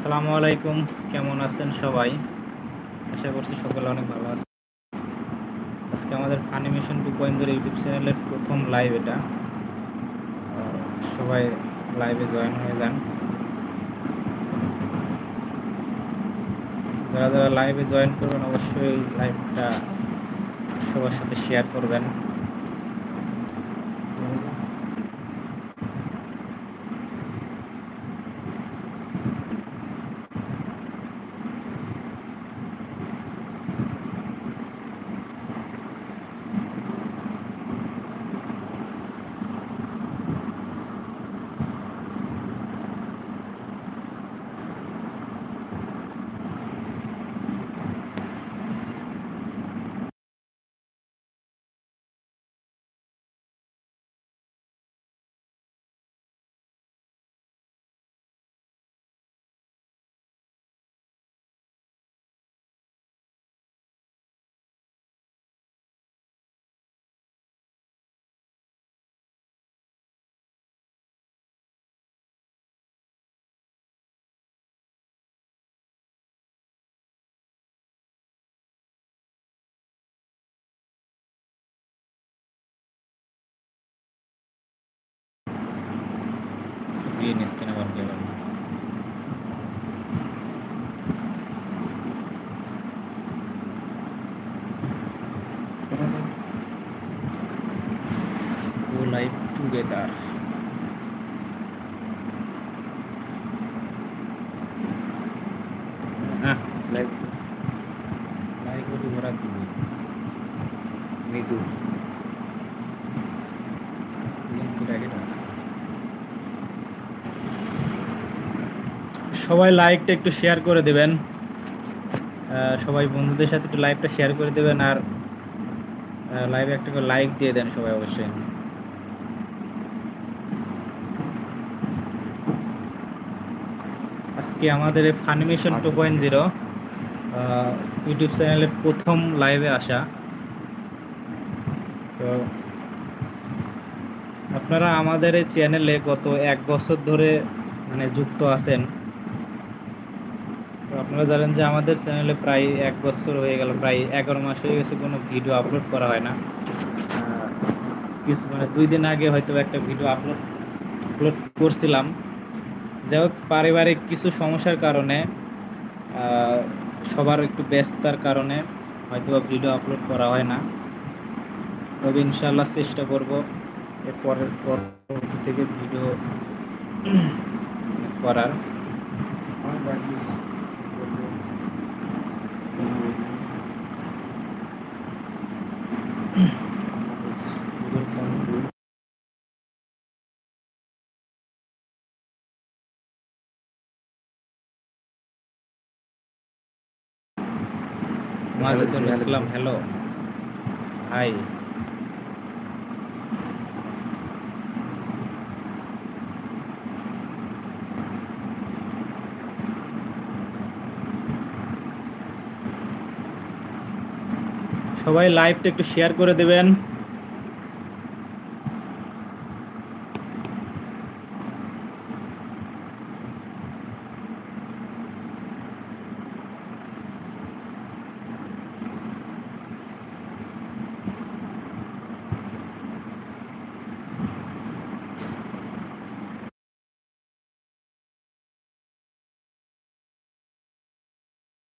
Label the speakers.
Speaker 1: আসসালামু আলাইকুম। কেমন আছেন সবাই? আশা করছি সকলে অনেক ভালো আছে আজকে আমাদের অ্যানিমেশন টু পয়েন্ট ইউটিউব চ্যানেলের প্রথম লাইভ এটা। সবাই লাইভে জয়েন হয়ে যান। যারা যারা লাইভে জয়েন করবেন, অবশ্যই লাইভটা সবার সাথে শেয়ার করবেন। గ్రీన్ ఇసుకనే వర్క్ ఇవ్వండి together. Nah,
Speaker 2: live.
Speaker 1: Live itu berarti ini.
Speaker 2: Ini
Speaker 1: tuh. Ini tidak ada সবাই লাইকটা একটু শেয়ার করে দেবেন। সবাই বন্ধুদের সাথে একটু লাইভটা শেয়ার করে দেবেন আর লাইভে একটা করে লাইক দিয়ে দেন সবাই অবশ্যই। আজকে আমাদের Funimation two point zero YouTube চ্যানেলের প্রথম লাইভে আসা। তো আপনারা আমাদের এই চ্যানেলে গত এক বছর ধরে মানে যুক্ত আছেন। তো আপনারা জানেন যে আমাদের চ্যানেলে প্রায় এক বছর হয়ে গেল, প্রায় এগারো মাস হয়ে গেছে কোনো ভিডিও আপলোড করা হয় না। কিছু মানে দুই দিন আগে হয়তো একটা ভিডিও আপলোড আপলোড করছিলাম। যাই হোক, পারিবারিক কিছু সমস্যার কারণে সবার একটু ব্যস্ততার কারণে হয়তো ভিডিও আপলোড করা হয় না। তবে ইনশাল্লাহ চেষ্টা করব এর পরের, পরবর্তী থেকে ভিডিও করার। মাজেদুল ইসলাম হ্যালো হাই সবাই লাইভটা একটু শেয়ার করে দেবেন।